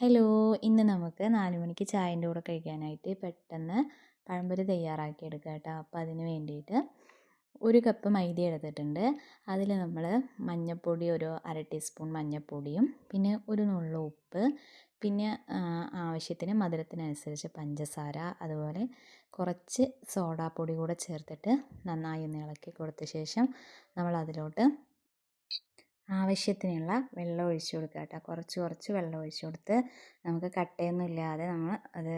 Hello ഇന്ന് നമുക്ക് നാല് മണിക്ക് ചായന്റെ കൂടെ കഴിക്കാനായിട്ട് പെട്ടെന്ന് പഴംപൊരി തയ്യാറാക്കി എടുക്കാം കേട്ടോ. അപ്പോൾ അതിന് വേണ്ടിയിട്ട് ഒരു കപ്പ് മൈദ എടുത്തിട്ടുണ്ട്. അതിൽ നമ്മൾ മഞ്ഞൾപ്പൊടി ഒരു അര ടീസ്പൂൺ മഞ്ഞൾപ്പൊടിയും പിന്നെ ഒരു നുള്ള ഉപ്പ് പിന്നെ ആവശ്യത്തിന് മധുരത്തിനനുസരിച്ച് പഞ്ചസാര അതുപോലെ കുറച്ച് സോഡാപ്പൊടി കൂടെ ചേർത്തിട്ട് നന്നായി ഒന്ന് ഇളക്കി കൊടുത്ത ശേഷം നമ്മൾ അതിലോട്ട് ആവശ്യത്തിനുള്ള വെള്ളം ഒഴിച്ച് കൊടുക്കുക കേട്ടോ. കുറച്ച് കുറച്ച് വെള്ളം ഒഴിച്ച് കൊടുത്ത് നമുക്ക് കട്ടയൊന്നും ഇല്ലാതെ നമ്മൾ അത്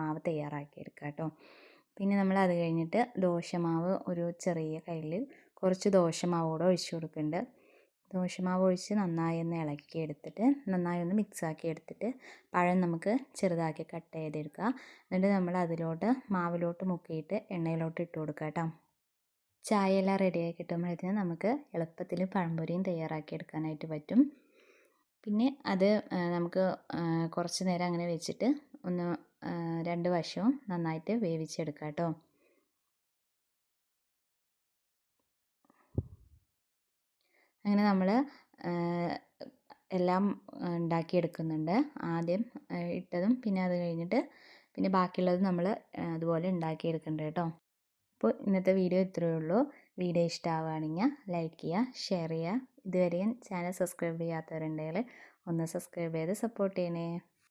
മാവ് തയ്യാറാക്കി എടുക്കുക കേട്ടോ. പിന്നെ നമ്മൾ അത് കഴിഞ്ഞിട്ട് ദോശമാവ് ഒരു ചെറിയ കയ്യിൽ കുറച്ച് ദോശമാവ് കൂടെ ഒഴിച്ച് കൊടുക്കുന്നുണ്ട്. ദോശമാവ് ഒഴിച്ച് നന്നായി ഒന്ന് ഇളക്കി എടുത്തിട്ട് നന്നായി ഒന്ന് മിക്സ് ആക്കി എടുത്തിട്ട് പഴം നമുക്ക് ചെറുതാക്കി കട്ട് ചെയ്തെടുക്കുക. എന്നിട്ട് നമ്മൾ അതിലോട്ട് മാവിലോട്ട് മുക്കിയിട്ട് എണ്ണയിലോട്ട് ഇട്ട് കൊടുക്കുക കേട്ടോ. ചായ എല്ലാം റെഡിയായി കിട്ടുമ്പോഴത്തേന് നമുക്ക് എളുപ്പത്തിൽ പഴംപൊരിയും തയ്യാറാക്കി എടുക്കാനായിട്ട് പറ്റും. പിന്നെ അത് നമുക്ക് കുറച്ച് നേരം അങ്ങനെ വെച്ചിട്ട് ഒന്ന് രണ്ട് വശവും നന്നായിട്ട് വേവിച്ചെടുക്കാം കേട്ടോ. അങ്ങനെ നമ്മൾ എല്ലാം ഉണ്ടാക്കിയെടുക്കുന്നുണ്ട്. ആദ്യം ഇട്ടതും പിന്നെ അത് കഴിഞ്ഞിട്ട് പിന്നെ ബാക്കിയുള്ളത് നമ്മൾ അതുപോലെ ഉണ്ടാക്കിയെടുക്കുന്നുണ്ട് കേട്ടോ. അപ്പോൾ ഇന്നത്തെ വീഡിയോ ഇത്രയേ ഉള്ളൂ. വീഡിയോ ഇഷ്ടമാവുകയാണെങ്കിൽ ലൈക്ക് ചെയ്യുക ഷെയർ ചെയ്യുക. ഇതുവരെയും ചാനൽ സബ്സ്ക്രൈബ് ചെയ്യാത്തവരുണ്ടെങ്കിൽ ഒന്ന് സബ്സ്ക്രൈബ് ചെയ്ത് സപ്പോർട്ട് ചെയ്യണേ.